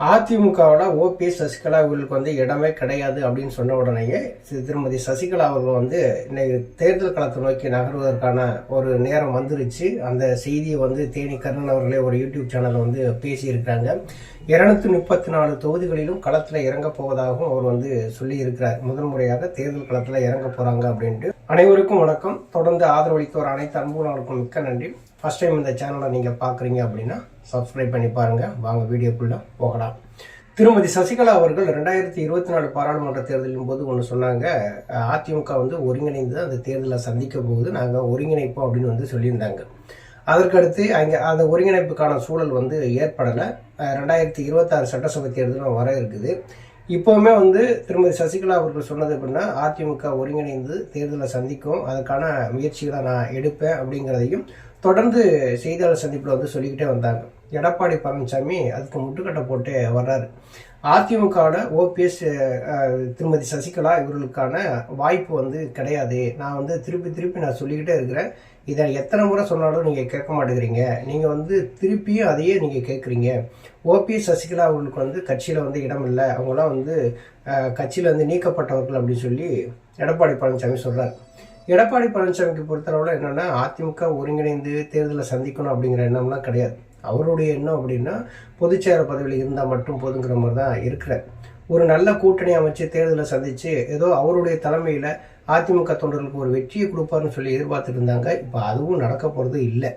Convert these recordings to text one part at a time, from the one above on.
அதிமுகவோட ஓபிஎஸ் சசிகலா அவர்களுக்கு வந்து இடமே கிடையாது அப்படின்னு சொன்ன உடனேயே திருமதி சசிகலா அவர்கள் வந்து இன்னைக்கு தேர்தல் களத்தை நோக்கி நகர்வதற்கான ஒரு நேரம் வந்துருச்சு. அந்த செய்தியை வந்து தேனி கருணன் அவர்களே ஒரு யூடியூப் சேனல் வந்து பேசியிருக்கிறாங்க. இருநூத்தி முப்பத்தி நாலு தொகுதிகளிலும் களத்தில் இறங்க போவதாகவும் அவர் வந்து சொல்லி இருக்கிறார் முதல் முறையாக தேர்தல் களத்தில் இறங்க போறாங்க அப்படின்ட்டு. அனைவருக்கும் வணக்கம். தொடர்ந்து ஆதரவளித்து ஒரு அனைத்து அன்புகளுக்கும் மிக்க நன்றி. ஃபர்ஸ்ட் டைம் இந்த சேனலை நீங்கள் பார்க்குறீங்க அப்படின்னா சப்ஸ்கிரைப் பண்ணி பாருங்கள் வாங்க வீடியோக்குள்ளே போகலாம். திருமதி சசிகலா அவர்கள் ரெண்டாயிரத்தி இருபத்தி நாலு பாராளுமன்ற தேர்தலின் போது ஒன்று சொன்னாங்க. அதிமுக வந்து ஒருங்கிணைந்து அந்த தேர்தலை சந்திக்க போகுது. நாங்கள் ஒருங்கிணைப்போம் அப்படின்னு வந்து சொல்லியிருந்தாங்க. அதற்கடுத்து அங்கே அந்த ஒருங்கிணைப்புக்கான சூழல் வந்து ஏற்படலை. ரெண்டாயிரத்தி இருபத்தாறு சட்டசபை தேர்தலும் வர இருக்குது. இப்போவுமே வந்து திருமதி சசிகலா அவர்கள் சொன்னது அப்படின்னா அதிமுக ஒருங்கிணைந்து தேர்தலை சந்திக்கும். அதுக்கான முயற்சிகளை நான் எடுப்பேன் அப்படிங்கிறதையும் தொடர்ந்து செய்தியாளர் சந்திப்பில் வந்து சொல்லிக்கிட்டே வந்தாங்க. எடப்பாடி பழனிசாமி அதுக்கு முட்டுக்கட்டை போட்டு வர்றாரு. அதிமுகவோட ஓபிஎஸ் திருமதி சசிகலா இவர்களுக்கான வாய்ப்பு வந்து கிடையாது. நான் வந்து திருப்பி திருப்பி நான் சொல்லிக்கிட்டே இருக்கிறேன். இதை எத்தனை முறை சொன்னாலும் நீங்கள் கேட்க மாட்டேங்கிறீங்க. நீங்கள் வந்து திருப்பியும் அதையே நீங்கள் கேட்குறீங்க. ஓபிஎஸ் சசிகலா அவர்களுக்கு வந்து கட்சியில் வந்து இடம் இல்லை. அவங்களாம் வந்து கட்சியில் வந்து நீக்கப்பட்டவர்கள் அப்படின்னு சொல்லி எடப்பாடி பழனிசாமி சொல்கிறார் எடப்பாடி பழனிசாமிக்கு பொறுத்தளவில் என்னென்னா அதிமுக ஒருங்கிணைந்து தேர்தலை சந்திக்கணும் அப்படிங்கிற எண்ணம்லாம் கிடையாது. அவருடைய எண்ணம் அப்படின்னா பொதுச்சேர பதவியில் இருந்தால் மட்டும் போதுங்கிற மாதிரி தான் இருக்கிறார். ஒரு நல்ல கூட்டணி அமைச்சு தேர்தலை சந்தித்து ஏதோ அவருடைய தலைமையில் அதிமுக தொண்டர்களுக்கு ஒரு வெற்றியை கொடுப்பாருன்னு சொல்லி எதிர்பார்த்துட்டு இருந்தாங்க இப்போ அதுவும் நடக்க போகிறது இல்லை.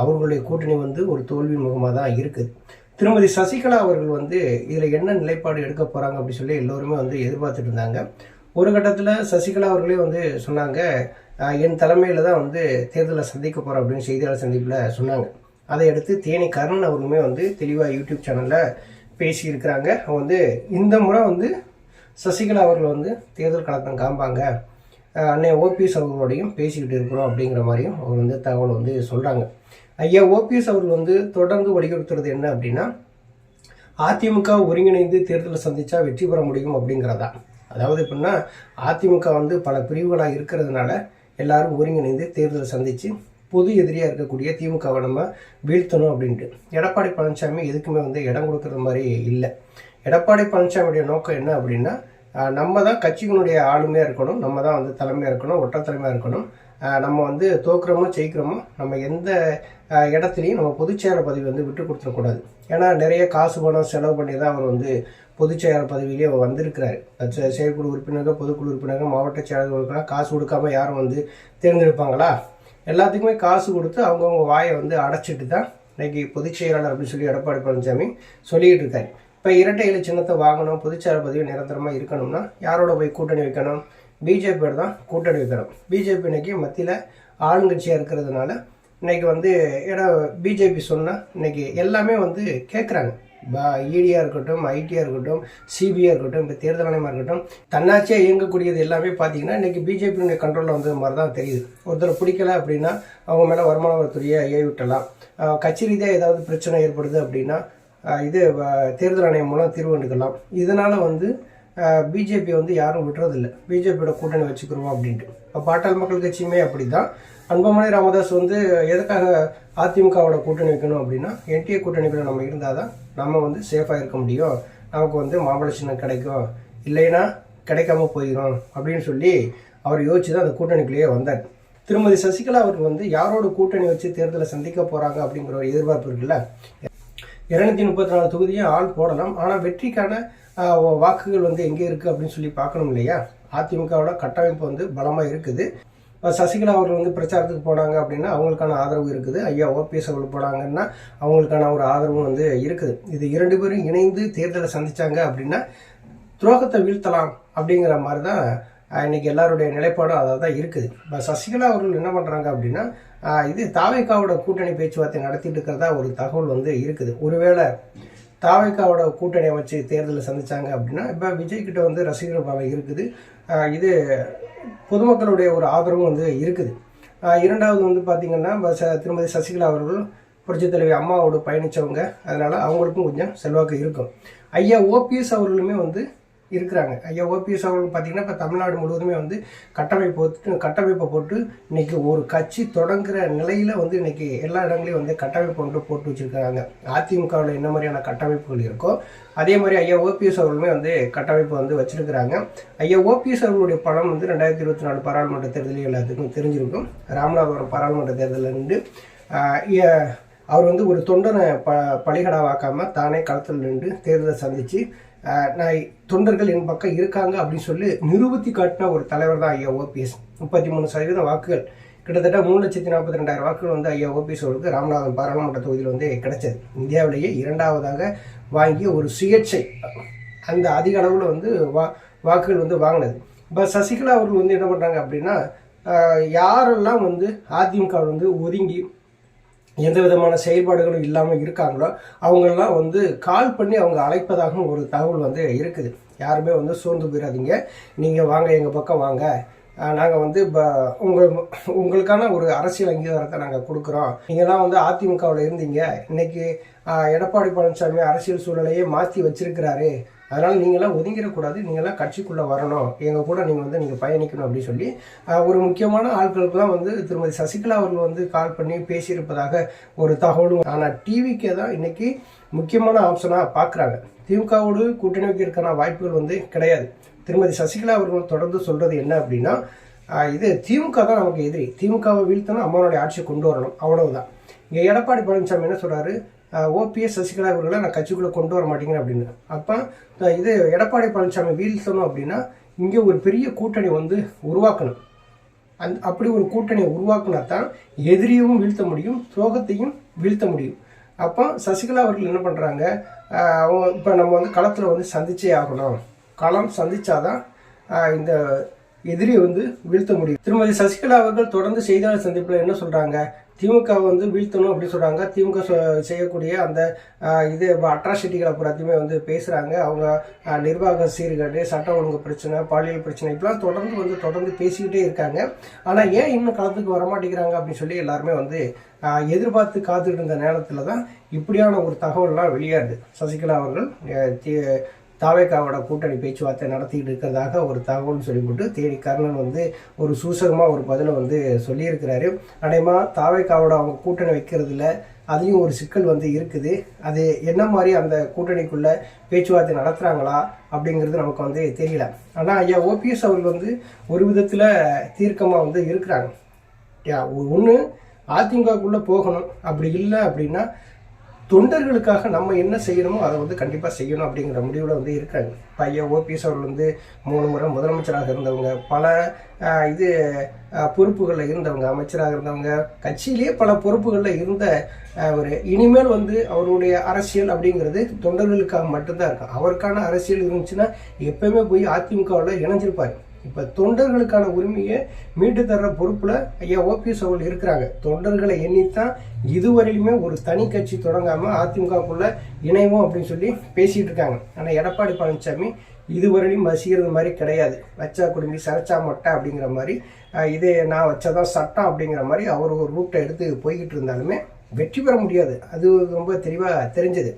அவர்களுடைய கூட்டணி வந்து ஒரு தோல்வி முகமாக தான் இருக்குது திருமதி சசிகலா அவர்கள் வந்து இதில் என்ன நிலைப்பாடு எடுக்க போகிறாங்க அப்படின்னு சொல்லி எல்லோருமே வந்து எதிர்பார்த்துட்டு இருந்தாங்க. ஒரு கட்டத்தில் சசிகலா அவர்களே வந்து சொன்னாங்க என் தலைமையில் தான் வந்து தேர்தலை சந்திக்க போகிறோம் அப்படின்னு செய்தியாளர் சந்திப்பில் சொன்னாங்க. அதை எடுத்து தேனி கர்ணன் அவருமே வந்து தெளிவாக யூடியூப் சேனலில் பேசியிருக்கிறாங்க. அவங்க வந்து இந்த முறை வந்து சசிகலா அவர்கள் வந்து தேர்தல் களத்தம் காண்பாங்க அன்னை ஓபிஎஸ் அவர்களோடையும் பேசிக்கிட்டு இருக்கிறோம் அப்படிங்கிற மாதிரியும் அவர் வந்து தகவல் வந்து சொல்கிறாங்க ஐயா ஓபிஎஸ் அவர்கள் வந்து தொடர்ந்து வலியுறுத்துறது என்ன அப்படின்னா அதிமுக ஒருங்கிணைந்து தேர்தலை சந்தித்தா வெற்றி பெற முடியும் அப்படிங்கிறதா. அதாவது எப்படின்னா அதிமுக வந்து பல பிரிவுகளாக இருக்கிறதுனால எல்லாரும் ஒருங்கிணைந்து தேர்தலை சந்தித்து பொது எதிரியாக இருக்கக்கூடிய திமுகவை நம்ம வீழ்த்தணும் அப்படின்ட்டு. எடப்பாடி பழனிசாமி எதுக்குமே வந்து இடம் கொடுக்குற மாதிரி இல்லை. எடப்பாடி பழனிசாமியுடைய நோக்கம் என்ன அப்படின்னா நம்ம தான் கட்சிகளுடைய ஆளுமையாக இருக்கணும். நம்ம தான் வந்து தலைமையாக இருக்கணும் ஒற்றை தலைமையாக இருக்கணும். நம்ம வந்து தோக்குறோமோ ஜெயிக்கிறோமோ நம்ம எந்த இடத்துலையும் நம்ம பொதுச்செயலர் பதவி வந்து விட்டு கொடுத்துடக்கூடாது ஏன்னா நிறைய காசு பணம் செலவு பண்ணி தான் அவர் வந்து பொதுச்செயலர் பதவியிலே அவர் வந்திருக்கிறாரு. செயற்குழு உறுப்பினர்கள் பொதுக்குழு உறுப்பினர்கள் மாவட்ட செயலாளர்களுக்கெல்லாம் காசு கொடுக்காம யாரும் வந்து தேர்ந்தெடுப்பாங்களா? எல்லாத்துக்குமே காசு கொடுத்து அவங்கவுங்க வாயை வந்து அடைச்சிட்டு தான் இன்னைக்கு பொதுச் செயலாளர் அப்படின்னு சொல்லி எடப்பாடி பழனிசாமி சொல்லிக்கிட்டு இருக்காரு. இப்போ இரட்டை இலை சின்னத்தை வாங்கணும் பொதுச்சார பதவி நிரந்தரமாக இருக்கணும்னா யாரோட போய் கூட்டணி வைக்கணும்? பிஜேபியோட தான் கூட்டணி வைக்கணும். பிஜேபி இன்னைக்கு மத்தியில் ஆளுங்கட்சியாக இருக்கிறதுனால இன்னைக்கு வந்து ஏன்னா பிஜேபி சொன்னால் இன்னைக்கு எல்லாமே வந்து கேட்குறாங்க இடியாக இருக்கட்டும் ஐடியாக இருக்கட்டும் சிபிஐ இருக்கட்டும் இப்போ தேர்தல் ஆணையமாக இருக்கட்டும் தன்னாட்சியாக இயங்கக்கூடியது எல்லாமே பார்த்தீங்கன்னா இன்றைக்கி பிஜேபியினுடைய கண்ட்ரோலில் வந்தது மாதிரி தான் தெரியுது. ஒருத்தர் பிடிக்கல அப்படின்னா அவங்க மேலே வருமான வரித்துறையை ஏவி கட்சி ரீதியாக ஏதாவது பிரச்சனை ஏற்படுது அப்படின்னா இது தேர்தல் ஆணையம் மூலம் தீர்வு எடுக்கலாம் இதனால் வந்து பிஜேபி வந்து யாரும் விடுறதில்லை. பிஜேபியோட கூட்டணி வச்சுக்கிறோம் அப்படின்ட்டு. இப்போ பாட்டாள் மக்கள் கட்சியுமே அப்படி தான் அன்பமணி ராமதாஸ் வந்து எதுக்காக அதிமுகவோட கூட்டணி வைக்கணும் அப்படின்னா என்டிஏ கூட்டணிக்குள்ள நம்ம இருந்தால் தான் நம்ம வந்து சேஃபாக இருக்க முடியும். நமக்கு வந்து மாம்பழ சின்னம் கிடைக்கும். இல்லைன்னா கிடைக்காம போயிடும் அப்படின்னு சொல்லி அவர் யோசிச்சு தான் அந்த கூட்டணிக்குள்ளேயே வந்தார். திருமதி சசிகலா அவருக்கு வந்து யாரோட கூட்டணி வச்சு தேர்தலை சந்திக்க போகிறாங்க அப்படிங்கிற ஒரு எதிர்பார்ப்பு இருக்குல்ல? இருநூத்தி முப்பத்தி நாலு தொகுதியும் ஆள் போடலாம். ஆனால் வெற்றிக்கான வாக்குகள் வந்து எங்கே இருக்குது அப்படின்னு சொல்லி பார்க்கணும் இல்லையா? அதிமுகவோட கட்டமைப்பு வந்து பலமாக இருக்குது. சசிகலா அவர்கள் வந்து பிரச்சாரத்துக்கு போனாங்க அப்படின்னா அவங்களுக்கான ஆதரவு இருக்குது. ஐயா ஓபிஎஸ் அவர்கள் போனாங்கன்னா அவங்களுக்கான ஒரு ஆதரவும் வந்து இருக்குது. இது இரண்டு பேரும் இணைந்து தேர்தலை சந்திச்சாங்க அப்படின்னா துரோகத்தை வீழ்த்தலாம் அப்படிங்கிற மாதிரி தான் இன்றைக்கி எல்லாருடைய நிலைப்பாடும் அதாக தான் இருக்குது. இப்போ சசிகலா அவர்கள் என்ன பண்ணுறாங்க அப்படின்னா இது தாவேக்காவோட கூட்டணி பேச்சுவார்த்தை நடத்திட்டு இருக்கிறதா ஒரு தகவல் வந்து இருக்குது. ஒருவேளை தாவேக்காவோட கூட்டணி வச்சு தேர்தலை சந்தித்தாங்க அப்படின்னா இப்போ விஜய்கிட்ட வந்து ரசிகர் பாவை இருக்குது. இது பொதுமக்களுடைய ஒரு ஆதரவும் வந்து இருக்குது. இரண்டாவது வந்து பார்த்திங்கன்னா ச- திருமதி சசிகலா அவர்கள் புரட்சித் தலைவி அம்மாவோடு பயணித்தவங்க அதனால் அவங்களுக்கும் கொஞ்சம் செல்வாக்கு இருக்கும். ஐயா ஓபிஎஸ் அவர்களுமே வந்து இருக்கிறாங்க. ஐயா ஓபிஎஸ் அவர்கள் பார்த்தீங்கன்னா இப்போ தமிழ்நாடு முழுவதுமே வந்து கட்டமைப்பு போட்டு கட்டமைப்பை போட்டு இன்னைக்கு ஒரு கட்சி தொடங்குற நிலையில் வந்து இன்னைக்கு எல்லா இடங்களையும் வந்து கட்டமைப்பு வந்து போட்டு வச்சுருக்காங்க அதிமுகவில் என்ன மாதிரியான கட்டமைப்புகள் இருக்கோ அதே மாதிரி ஐயா ஓபிஎஸ் அவர்களுமே வந்து கட்டமைப்பு வந்து வச்சுருக்கிறாங்க. ஐயா ஓபிஎஸ் அவர்களுடைய பணம் வந்து ரெண்டாயிரத்தி இருபத்தி நாலு பாராளுமன்ற தேர்தலில் எல்லாத்துக்கும் தெரிஞ்சிருக்கும். ராமநாதபுரம் பாராளுமன்ற தேர்தலில் நின்று அவர் வந்து ஒரு தொண்டனை ப பலிகடாவாக்காம தானே களத்தில் நின்று தேர்தலை சந்தித்து நான் தொண்டர்கள் என் பக்கம் இருக்காங்க அப்படின்னு சொல்லி நிரூபித்து காட்டின ஒரு தலைவர் தான் ஐயா ஓபிஎஸ். முப்பத்தி மூணு சதவீதம் வாக்குகள். கிட்டத்தட்ட மூணு லட்சத்தி நாற்பத்தி ரெண்டாயிரம் வாக்குகள் வந்து ஐயா ஓபிஎஸ் அவருக்கு ராமநாதன் பாராளுமன்ற தொகுதியில் வந்து கிடைச்சது. இந்தியாவிலேயே இரண்டாவதாக வாங்கிய ஒரு சுயேட்சை. அந்த அதிக அளவில் வந்து வா வாக்குகள் வந்து வாங்கினது. இப்போ சசிகலா அவர்கள் வந்து என்ன பண்ணுறாங்க அப்படின்னா யாரெல்லாம் வந்து அதிமுக வந்து ஒதுங்கி எந்த விதமான செயல்பாடுகளும் இல்லாமல் இருக்காங்களோ அவங்களெல்லாம் வந்து கால் பண்ணி அவங்க அழைப்பதாகவும் ஒரு தகவல் வந்து இருக்குது. யாருமே வந்து சோர்ந்து போயிடாதீங்க நீங்கள் வாங்க எங்கள் பக்கம் வாங்க. நாங்கள் வந்து இப்போ உங்கள் உங்களுக்கான ஒரு அரசியல் அங்கீகாரத்தை நாங்கள் கொடுக்குறோம். நீங்கள்லாம் வந்து அதிமுகவில் இருந்தீங்க. இன்னைக்கு எடப்பாடி பழனிசாமி அரசியல் சூழலையே மாற்றி வச்சிருக்கிறாரு. அதனால் நீங்களாம் ஒதுங்கிடக்கூடாது நீங்களாம் கட்சிக்குள்ளே வரணும். எங்கள் கூட நீங்கள் வந்து நீங்கள் பயணிக்கணும் அப்படின்னு சொல்லி ஒரு முக்கியமான ஆட்களுக்கெல்லாம் வந்து திருமதி சசிகலா அவர்கள் வந்து கால் பண்ணி பேசியிருப்பதாக ஒரு தகவலும். ஆனால் டிவிக்கே தான் இன்றைக்கி முக்கியமான ஆப்ஷனாக பார்க்குறாங்க திமுகவோடு கூட்டணி வைக்கிறதுக்கான வாய்ப்புகள் வந்து கிடையாது. திருமதி சசிகலா அவர்கள் தொடர்ந்து சொல்கிறது என்ன அப்படின்னா இது திமுக தான் நமக்கு எதிரி. திமுகவை வீழ்த்தணும் அம்மாவோடைய ஆட்சியை கொண்டு வரணும். அவ்வளவுதான். இங்கே எடப்பாடி பழனிசாமி என்ன சொல்கிறாரு ஓபிஎஸ் சசிகலா அவர்களை நான் கட்சிக்குள்ளே கொண்டு வர மாட்டேங்கிறேன் அப்படின்னு. அப்போ இது எடப்பாடி பழனிசாமி வீழ்த்தணும் அப்படின்னா இங்கே ஒரு பெரிய கூட்டணி வந்து உருவாக்கணும். அந் அப்படி ஒரு கூட்டணியை உருவாக்குனா தான் எதிரியவும் வீழ்த்த முடியும் துரோகத்தையும் வீழ்த்த முடியும். அப்போ சசிகலா அவர்கள் என்ன பண்ணுறாங்க அவங்க இப்போ நம்ம வந்து களத்தில் வந்து சந்திச்சே ஆகணும். களம் சந்திச்சாதான் இந்த எதிரியை வந்து வீழ்த்த முடியும். திருமதி சசிகலா அவர்கள் தொடர்ந்து செய்தியாளர் சந்திப்பில் என்ன சொல்கிறாங்க திமுக வந்து வீழ்த்தணும் அப்படின்னு சொல்கிறாங்க திமுக செய்யக்கூடிய அந்த இது அட்ராசிட்டிகளை எல்லாத்தையுமே வந்து பேசுகிறாங்க அவங்க நிர்வாக சீர்கேடு சட்ட ஒழுங்கு பிரச்சனை பாலியல் பிரச்சனை இப்பெல்லாம் தொடர்ந்து வந்து தொடர்ந்து பேசிக்கிட்டே இருக்காங்க. ஆனால் ஏன் இன்னும் களத்துக்கு வரமாட்டேங்கிறாங்க அப்படின்னு சொல்லி எல்லாருமே வந்து எதிர்பார்த்து காத்துட்டு இருந்த நேரத்தில் தான் இப்படியான ஒரு தகவல்லாம் வெளியாகுது. சசிகலா அவர்கள் தாவேக்காவோட கூட்டணி பேச்சுவார்த்தை நடத்திட்டு இருக்கிறதாக ஒரு தகவல் சொல்லிவிட்டு தேடி கர்ணன் வந்து ஒரு சூசகமாக ஒரு பதிலை வந்து சொல்லியிருக்கிறாரு. அதேமா தாவேக்காவோட அவங்க கூட்டணி வைக்கிறதுல அதையும் ஒரு சிக்கல் வந்து இருக்குது. அது என்ன மாதிரி அந்த கூட்டணிக்குள்ள பேச்சுவார்த்தை நடத்துகிறாங்களா அப்படிங்கிறது நமக்கு வந்து தெரியல. ஆனால் ஐயா ஓபிஎஸ் அவர்கள் வந்து ஒரு விதத்தில் தீர்க்கமாக வந்து இருக்கிறாங்க. ஒன்று அதிமுகக்குள்ளே போகணும். அப்படி இல்லை அப்படின்னா தொண்டர்களுக்காக நம்ம என்ன செய்யணுமோ அதை வந்து கண்டிப்பாக செய்யணும் அப்படிங்கிற முடிவில் வந்து இருக்காங்க. பையன் ஓபிஎஸ் அவர்கள் வந்து மூணு முறை முதலமைச்சராக இருந்தவங்க பல இது பொறுப்புகளில் இருந்தவங்க அமைச்சராக இருந்தவங்க கட்சியிலேயே பல பொறுப்புகளில் இருந்த ஒரு இனிமேல் வந்து அவருடைய அரசியல் அப்படிங்கிறது தொண்டர்களுக்காக மட்டும்தான் இருக்கும். அவருக்கான அரசியல் இருந்துச்சுன்னா எப்பயுமே போய் அதிமுகவில் இணைஞ்சிருப்பாரு. இப்போ தொண்டர்களுக்கான உரிமையை மீட்டு தர்ற பொறுப்பில் ஐயா ஓபிஎஸ் அவர்கள் இருக்கிறாங்க. தொண்டர்களை எண்ணித்தான் இதுவரையிலுமே ஒரு தனி கட்சி தொடங்காமல் அதிமுகக்குள்ள இணைவோம் அப்படின்னு சொல்லி பேசிகிட்டு இருக்காங்க. ஆனால் எடப்பாடி பழனிசாமி இதுவரையிலும் வசிக்கிறது மாதிரி கிடையாது. வச்சா குடும்பி சரைச்சா மொட்டை அப்படிங்கிற மாதிரி இதே நான் வச்சாதான் சட்டம் அப்படிங்கிற மாதிரி அவர் ஒரு ரூட்டை எடுத்து போய்கிட்டு இருந்தாலுமே வெற்றி பெற முடியாது. அது ரொம்ப தெளிவாக தெரிஞ்சது.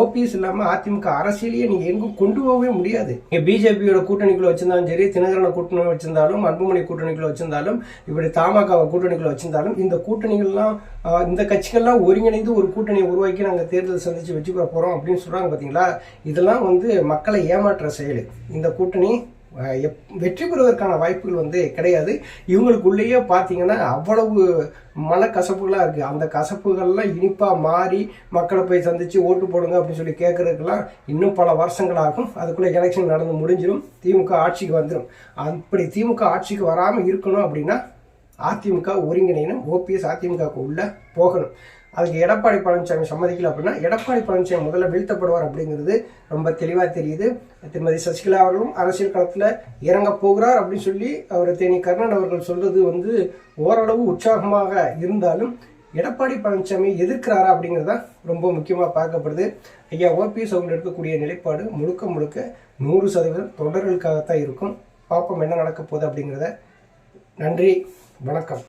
ஓபிஎஸ் இல்லாமல் அதிமுக அரசியலையே நீங்கள் எங்கும் கொண்டு போகவே முடியாது. பிஜேபியோட கூட்டணிக்குள்ள வச்சிருந்தாலும் சரி தினகரனை கூட்டணி வச்சிருந்தாலும் அன்புமணி கூட்டணிக்குள்ள வச்சிருந்தாலும் இப்படி தமாகாவை கூட்டணிக்குள்ள வச்சிருந்தாலும் இந்த கூட்டணிகள்லாம் இந்த கட்சிகள்லாம் ஒருங்கிணைந்து ஒரு கூட்டணியை உருவாக்கி நாங்கள் தேர்தல் சந்திச்சு வெற்றி பெற போகிறோம் அப்படின்னு சொல்கிறாங்க பார்த்தீங்களா இதெல்லாம் வந்து மக்களை ஏமாற்ற செயல். இந்த கூட்டணி வெற்றி பெறுவதற்கான வாய்ப்புகள் வந்து கிடையாது. இவங்களுக்குள்ளேயே பார்த்தீங்கன்னா அவ்வளவு மனக்கசப்புகளாக இருக்குது அந்த கசப்புகள்லாம் இனிப்பாக மாறி மக்களை போய் சந்தித்து ஓட்டு போடுங்க அப்படின்னு சொல்லி கேட்குறதுக்கெல்லாம் இன்னும் பல வருஷங்களாகும். அதுக்குள்ளே எலெக்ஷன் நடந்து முடிஞ்சிடும். திமுக ஆட்சிக்கு வந்துடும் அப்படி திமுக ஆட்சிக்கு வராமல் இருக்கணும் அப்படின்னா அதிமுக ஒருங்கிணைனும் ஓபிஎஸ் அதிமுகவுக்கு உள்ளே போகணும். அதுக்கு எடப்பாடி பழனிசாமி சம்மதிக்கல அப்படின்னா எடப்பாடி பழனிசாமி முதல்ல வீழ்த்தப்படுவார் அப்படிங்கிறது ரொம்ப தெளிவாக தெரியுது. திருமதி சசிகலா அவர்களும் அரசியல் களத்தில் இறங்க போகிறார் அப்படின்னு சொல்லி அவர் தேனி கர்ணன் அவர்கள் சொல்றது வந்து ஓரளவு உற்சாகமாக இருந்தாலும் எடப்பாடி பழனிசாமி எதிர்க்கிறாரா அப்படிங்கிறது தான் ரொம்ப முக்கியமாக பார்க்கப்படுது. ஐயா ஓபிஎஸ் அவங்க எடுக்கக்கூடிய நிலைப்பாடு முழுக்க முழுக்க நூறு சதவீதம் தொடர்களுக்காகத்தான் இருக்கும். பார்ப்போம் என்ன நடக்க போகுது அப்படிங்கிறத. நன்றி வணக்கம்.